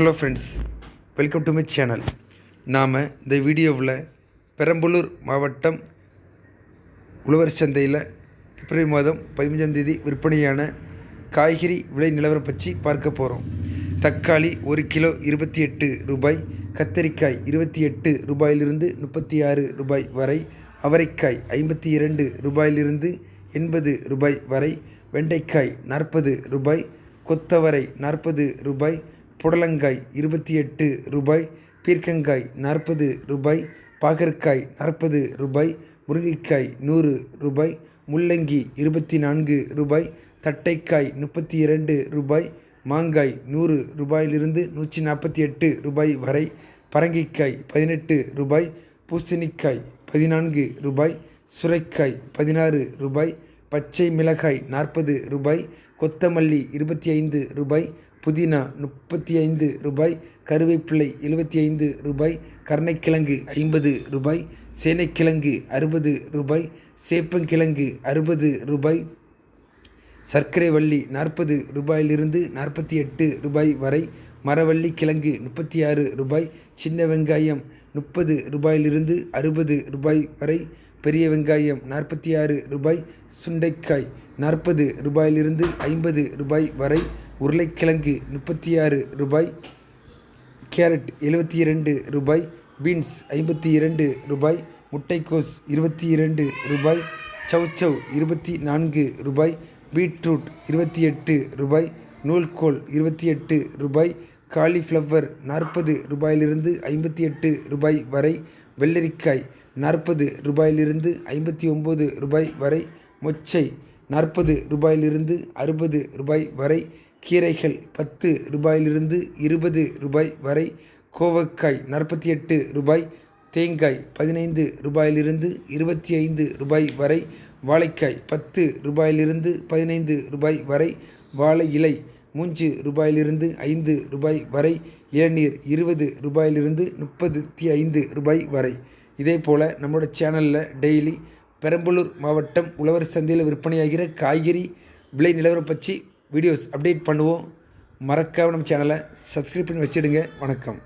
Hello friends welcome to my channel நாம் இந்த வீடியோவில் பெரம்பலூர் மாவட்டம் உழவர் சந்தையில் பிப்ரவரி மாதம் பதினஞ்சாம் தேதி விற்பனையான காய்கறி விலை நிலவரம் பற்றி பார்க்க போகிறோம் தக்காளி ஒரு கிலோ இருபத்தி எட்டு ரூபாய் கத்தரிக்காய் இருபத்தி எட்டு ரூபாயிலிருந்து முப்பத்தி ஆறு ரூபாய் வரை அவரைக்காய் ஐம்பத்தி இரண்டு ரூபாயிலிருந்து எண்பது ரூபாய் வரை வெண்டைக்காய் நாற்பது ரூபாய் கொத்தவரை நாற்பது ரூபாய் புடலங்காய் இருபத்தி எட்டு ரூபாய் பீர்க்கங்காய் நாற்பது ரூபாய் பாகற்காய் நாற்பது ரூபாய் முருங்கைக்காய் நூறு ரூபாய் முள்ளங்கி இருபத்தி நான்கு ரூபாய் தட்டைக்காய் முப்பத்தி இரண்டு ரூபாய் மாங்காய் நூறு ரூபாயிலிருந்து நூற்றி நாற்பத்தி எட்டு ரூபாய் வரை பரங்கிக்காய் பதினெட்டு ரூபாய் பூசணிக்காய் பதினான்கு ரூபாய் சுரைக்காய் பதினாறு ரூபாய் பச்சை மிளகாய் நாற்பது ரூபாய் கொத்தமல்லி இருபத்தி ஐந்து ரூபாய் புதினா முப்பத்தி ஐந்து ரூபாய் கருவேப்பிள்ளை எழுபத்தி ஐந்து ரூபாய் கருணைக்கிழங்கு ஐம்பது ரூபாய் சேனைக்கிழங்கு அறுபது ரூபாய் சேப்பங்கிழங்கு அறுபது ரூபாய் சர்க்கரை வள்ளி நாற்பது ரூபாயிலிருந்து நாற்பத்தி எட்டு ரூபாய் வரை மரவள்ளி கிழங்கு முப்பத்தி ஆறு ரூபாய் சின்ன வெங்காயம் முப்பது ரூபாயிலிருந்து அறுபது ரூபாய் வரை பெரிய வெங்காயம் நாற்பத்தி ஆறு ரூபாய் சுண்டைக்காய் நாற்பது ரூபாயிலிருந்து ஐம்பது ரூபாய் வரை உருளைக்கிழங்கு முப்பத்தி ஆறு ரூபாய் கேரட் எழுபத்தி இரண்டு ரூபாய் பீன்ஸ் ஐம்பத்தி இரண்டு ரூபாய் முட்டைக்கோஸ் இருபத்தி இரண்டு ரூபாய் சௌச்சௌ இருபத்தி நான்கு ரூபாய் பீட்ரூட் இருபத்தி எட்டு ரூபாய் நூல்கோல் இருபத்தி எட்டு ரூபாய் காலிஃப்ளவர் நாற்பது ரூபாயிலிருந்து ஐம்பத்தி எட்டு ரூபாய் வரை வெள்ளரிக்காய் நாற்பது ரூபாயிலிருந்து ஐம்பத்தி ஒம்பது ரூபாய் வரை மொச்சை நாற்பது ரூபாயிலிருந்து அறுபது ரூபாய் வரை கீரைகள் பத்து ரூபாயிலிருந்து இருபது ரூபாய் வரை கோவக்காய் நாற்பத்தி எட்டு ரூபாய் தேங்காய் பதினைந்து ரூபாயிலிருந்து இருபத்தி ஐந்து ரூபாய் வரை வாழைக்காய் பத்து ரூபாயிலிருந்து பதினைந்து ரூபாய் வரை வாழை இலை மூன்று ரூபாயிலிருந்து ஐந்து ரூபாய் வரை இளநீர் இருபது ரூபாயிலிருந்து முப்பத்தி ஐந்து ரூபாய் வரை. இதே போல் நம்மளோட சேனலில் டெய்லி பெரம்பலூர் மாவட்டம் உழவர் சந்தையில் விற்பனையாகிற காய்கறி விலை நிலவரம் பற்றி வீடியோஸ் அப்டேட் பண்ணுவோம். மறக்காம நம்ம சேனலை சப்ஸ்கிரைப் பண்ணி வச்சிடுங்க. வணக்கம்.